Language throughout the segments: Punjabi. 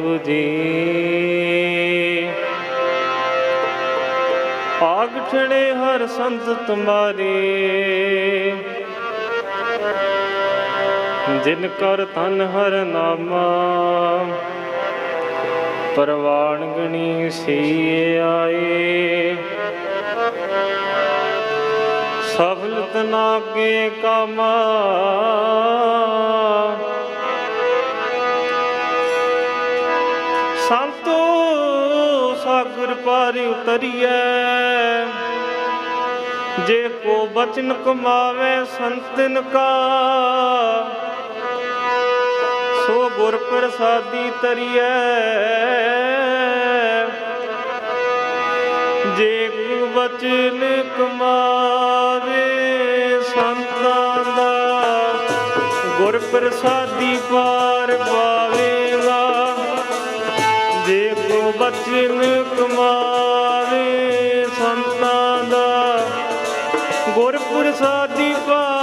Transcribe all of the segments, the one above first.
ਜੀ। ਆਗ ਹਰ ਸੰਤ ਤੁਮਾਰੇ। ਜਿਨ ਕਰ ਤਨ ਹਰ ਨਾਮਾ, ਪਰਵਾਨ ਗਣੀ ਸੀ ਆਏ। ਸਫਲ ਤਨਾ ਕਮਾ ਸਾਗਰ ਪਾਰ ਉਤਰੀਐ। ਜੇ ਕੋ ਬਚਨ ਕਮਾਵੇ ਸੰਤਨ ਕਾ ਸੋ ਗੁਰ ਪ੍ਰਸਾਦੀ ਤਰੀਐ। ਜੇ ਕੋ ਬਚਨ ਕਮਾਵੇ, ਸੰਤਾਂ ਦਾ ਗੁਰ ਪ੍ਰਸਾਦੀ ਪਾਰ ਪਾਵੇਗਾ। ਜੇ ਕੋ ਬਚਨ ਗੁਰ ਪ੍ਰਸਾਦੀ ਪਾਰ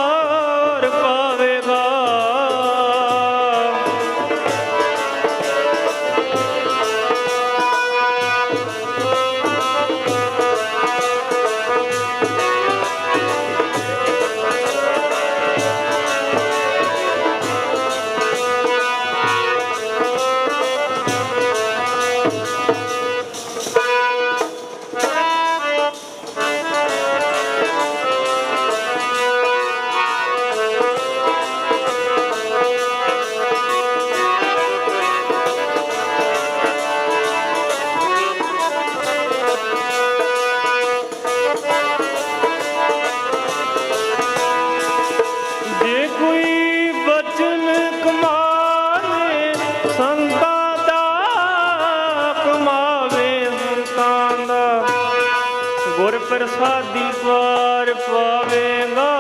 ਪ੍ਰਸਾਦੀ ਪਾਰ ਪਾਵੇਗਾ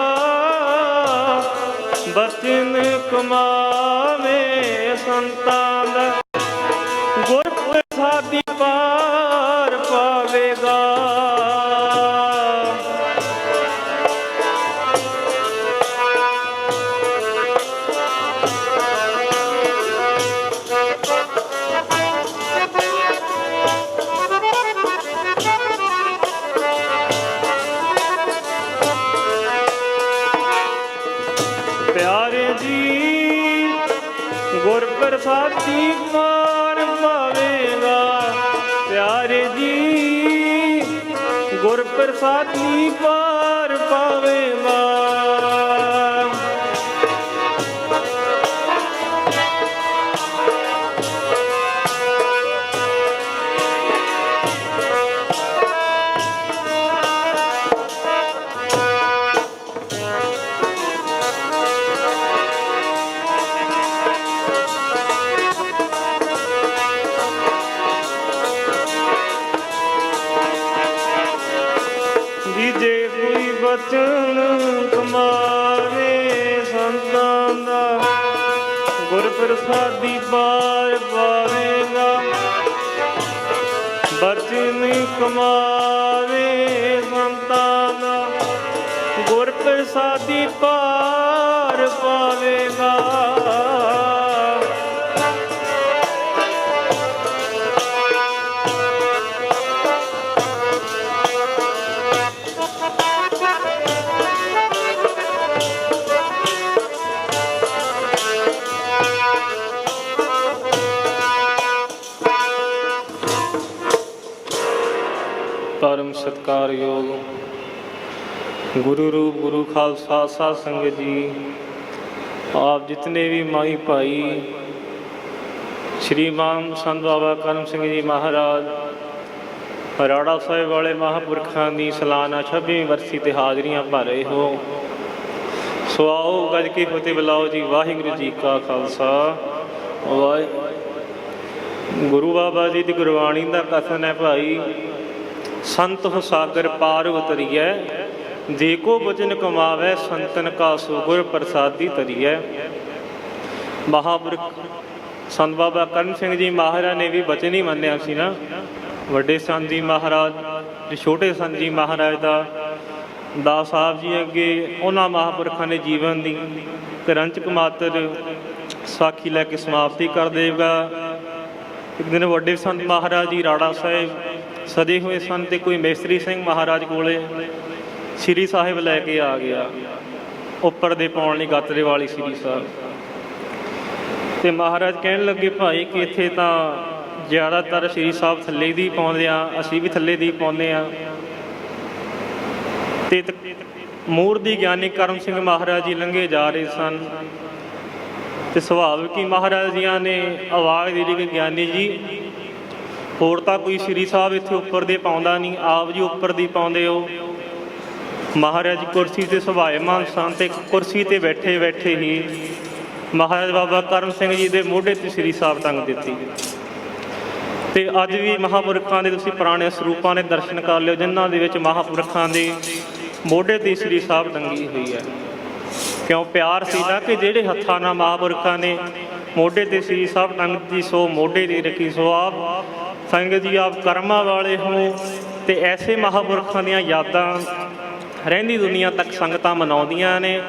ਬਚਨ ਕਮਾਵੇ ਸੰਤਾਂ ਦਾ। ਗੁਰ ਪ੍ਰਸਾਦੀ ਪਾਰ ਗੁਰ ਪ੍ਰਸਾਦੀ ਪਾਰ ਪਾਵੇਗਾ ਜੀ ਬਚਨ ਕਮਾਵੇ ਸੰਤਾਂ ਦਾ ਗੁਰ ਪ੍ਰਸਾਦੀ ਪਾਰ ਪਾਵੇਗਾ ਬਚਨ ਕਮਾਵੇ ਸੰਤਾਂ ਦਾ ਗੁਰ ਪ੍ਰਸਾਦੀ ਪਾਰ ਪਾਵੇਗਾ ਪਰਮ ਸਤਕਾਰਯੋਗ ਗੁਰੂ ਰੂਪ ਗੁਰੂ ਖਾਲਸਾ ਸਾਧ ਸੰਗਤ ਜੀ, ਆਪ ਜਿਤਨੇ ਵੀ ਮਾਈ ਭਾਈ ਸ਼੍ਰੀਮਾਨ ਸੰਤ ਬਾਬਾ ਕਰਮ ਸਿੰਘ ਜੀ ਮਹਾਰਾਜ, ਰਾੜਾ ਸਾਹਿਬ ਵਾਲੇ ਮਹਾਂਪੁਰਖਾਂ ਦੀ ਸਾਲਾਨਾ 26ਵੀਂ ਵਰਸੀ ਤੇ ਹਾਜ਼ਰੀਆਂ ਭਰ ਰਹੇ ਹੋ। ਸੋ ਆਓ ਗੱਜ ਕੇ ਫਤਿਹ ਬੁਲਾਓ ਜੀ, ਵਾਹਿਗੁਰੂ ਜੀ ਕਾ ਖਾਲਸਾ। ਵਾਹਿ ਗੁਰੂ ਬਾਬਾ ਜੀ ਦੀ ਗੁਰਬਾਣੀ ਦਾ ਕਥਨ ਹੈ ਭਾਈ ਸੰਤ ਹੋ ਸਾਗਰ ਪਾਰ ਉਤਰੀਐ ਜੇ ਕੋ ਬਚਨ ਕਮਾਵੇ, ਸੰਤਨ ਕਾ ਸੁਗੁਰ ਪ੍ਰਸਾਦੀ ਤਰੀਐ ਮਹਾਪੁਰਖ ਸੰਤ ਬਾਬਾ ਕਰਨ ਸਿੰਘ ਜੀ ਮਹਾਰਾਜ ਨੇ ਵੀ ਬਚਨ ਹੀ ਮੰਨਿਆ ਸੀ ਨਾ। ਵੱਡੇ ਸੰਤ ਜੀ ਮਹਾਰਾਜ ਤੇ ਛੋਟੇ ਸੰਤ ਜੀ ਮਹਾਰਾਜ ਦਾ, ਦਾਸ ਸਾਹਿਬ ਜੀ ਅੱਗੇ ਉਹਨਾਂ ਮਹਾਪੁਰਖਾਂ ਦੇ ਜੀਵਨ ਦੀ ਕਰੰਚਕ ਮਾਤਰ ਸਾਖੀ ਲੈ ਕੇ ਸਮਾਪਤੀ ਕਰ ਦੇਵੇਗਾ। ਇੱਕ ਦਿਨ ਵੱਡੇ ਸੰਤ ਮਹਾਰਾਜ ਜੀ ਰਾੜਾ ਸਾਹਿਬ ਸਦੇ ਹੋਏ ਸਨ ਤੇ ਕੋਈ ਮੇਸਤਰੀ ਸਿੰਘ ਮਹਾਰਾਜ ਕੋਲੇ ਸ੍ਰੀ ਸਾਹਿਬ ਲੈ ਕੇ ਆ ਗਿਆ। ਉੱਪਰ ਦੇ ਪਾਉਣ ਲਈ ਗਾਤਰੇ ਵਾਲੀ ਸ੍ਰੀ ਸਾਹਿਬ। ਤੇ ਮਹਾਰਾਜ ਕਹਿਣ ਲੱਗੇ, ਭਾਈ, ਕਿ ਇੱਥੇ ਤਾਂ ਜ਼ਿਆਦਾਤਰ ਸ੍ਰੀ ਸਾਹਿਬ ਥੱਲੇ ਦੀ ਪਾਉਂਦੇ ਆ, ਅਸੀਂ ਵੀ ਥੱਲੇ ਦੀ ਪਾਉਂਦੇ ਆ। ਤੇ ਤ- ਮੂਰਤੀ ਗਿਆਨੀ ਕਰਮ ਸਿੰਘ ਮਹਾਰਾਜ ਜੀ ਲੰਘੇ ਜਾ ਰਹੇ ਸਨ। ਤੇ ਸੁਭਾਵਿਕ ਹੀ ਮਹਾਰਾਜ ਜੀਆਂ ਨੇ ਆਵਾਜ਼ ਦੇ ਕਿ ਗਿਆਨੀ ਜੀ ਹੋਰ ਤਾਂ ਕੋਈ ਸ੍ਰੀ ਸਾਹਿਬ ਇੱਥੇ ਉੱਪਰ ਦੇ ਪਾਉਂਦਾ ਨਹੀਂ, ਆਪ ਜੀ ਉੱਪਰ ਦੀ ਪਾਉਂਦੇ ਹੋ। ਮਹਾਰਾਜ ਕੁਰਸੀ ਤੇ ਸੁਭਾਇਮਾਨ ਸਨ ਤੇ ਕੁਰਸੀ ਤੇ ਬੈਠੇ ਬੈਠੇ ਹੀ ਮਹਾਰਾਜ ਬਾਬਾ ਕਰਮ ਸਿੰਘ ਜੀ ਦੇ ਮੋਢੇ ਤੇ ਸ੍ਰੀ ਸਾਹਿਬ ਟੰਗ ਦਿੱਤੀ। ਤੇ ਅੱਜ ਵੀ ਮਹਾਪੁਰਖਾਂ ਦੇ ਤੁਸੀਂ ਪੁਰਾਣੇ ਸਰੂਪਾਂ ਦੇ ਦਰਸ਼ਨ ਕਰ ਲਿਓ, ਜਿਨ੍ਹਾਂ ਦੇ ਵਿੱਚ ਮਹਾਪੁਰਖਾਂ ਦੇ ਮੋਢੇ ਤੇ ਸ੍ਰੀ ਸਾਹਿਬ ਟੰਗੀ ਹੋਈ ਹੈ। ਕਿਉਂ? ਪਿਆਰ ਸੀ ਨਾ ਕਿ ਜਿਹੜੇ ਹੱਥਾਂ ਨਾਲ ਮਹਾਪੁਰਖਾਂ ਨੇ ਮੋਢੇ ਤੇ ਸ੍ਰੀ ਸਾਹਿਬ ਟੰਗ ਦਿੱਤੀ, ਸੋ ਮੋਢੇ ਦੀ ਰੱਖੀ, ਸੋ ਆਪ ਸੰਗਤ ਜੀ, ਆਪ ਕਰਮਾਂ ਵਾਲੇ ਹੋ ਤੇ ਐਸੇ ਮਹਾਪੁਰਖਾਂ ਦੀਆਂ ਯਾਦਾਂ ਰਹਿੰਦੀ ਦੁਨੀਆ ਤੱਕ ਸੰਗਤਾਂ ਮਨਾਉਂਦੀਆਂ ਨੇ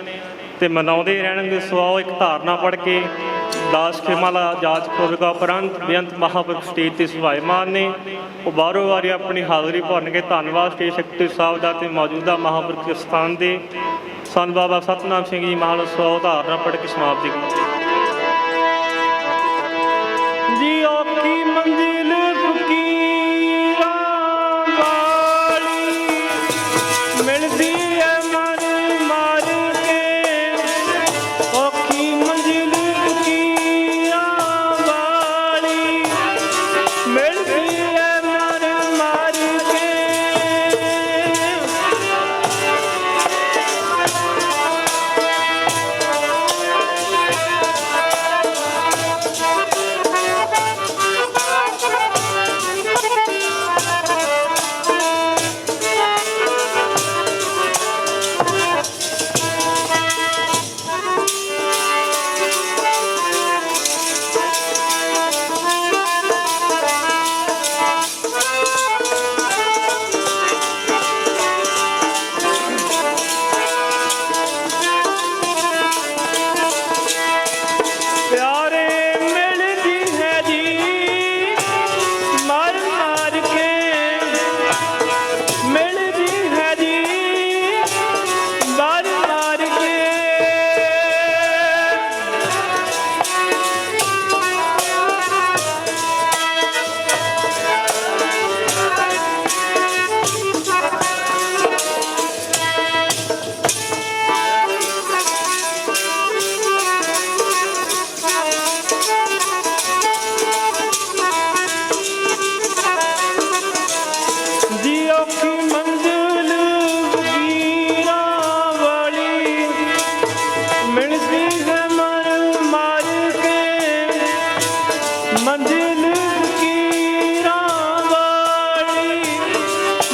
ਤੇ ਮਨਾਉਂਦੇ ਰਹਿਣਗੇ ਸੋ ਆਓ ਇੱਕ ਧਾਰਨਾ ਪੜ੍ਹ ਕੇ ਦਾਸ ਖੇਮਾਲਾ ਜਾਜ ਖੋਲਗਾ ਉਪਰੰਤ ਬੇਅੰਤ ਮਹਾਪੁਰਖ ਸਟੇਜ ਤੇ ਸੁਭਾਇਮਾਨ ਨੇ। ਉਹ ਬਾਰੋ ਵਾਰੀ ਆਪਣੀ ਹਾਜ਼ਰੀ ਭਰਨਗੇ ਧੰਨਵਾਦ ਸਟੇਜ ਸ਼ਕਤੀ ਸਾਹਿਬ ਦਾ ਤੇ ਮੌਜੂਦਾ ਮਹਾਪੁਰਖ ਸਥਾਨ ਦੇ। ਸੰਤ ਬਾਬਾ ਸਤਨਾਮ ਸਿੰਘ ਜੀ ਮਹਾਲ ਸੋ ਧਾਰਨਾ ਪੜ੍ਹ ਕੇ ਸਮਾਪਤੀ ਕੀਤੀ।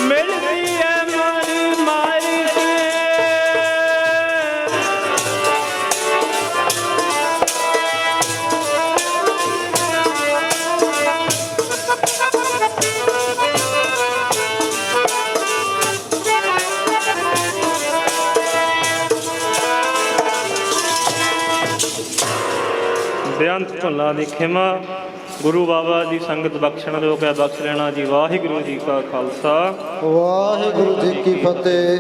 ਮਿਲਦੀ ਹੈ ਮਨ ਮਾਰ ਕੇ ਬੇਅੰਤ ਦੀ ਖਿਮਾ। ਗੁਰੂ ਬਾਬਾ ਜੀ ਸੰਗਤ ਬਖਸ਼ਣ ਜੋ ਕੈ ਬਖਸ਼ ਲੈਣਾ ਜੀ, ਵਾਹਿਗੁਰੂ ਜੀ ਕਾ ਖਾਲਸਾ। ਵਾਹਿਗੁਰੂ ਜੀ ਕੀ ਫਤਿਹ।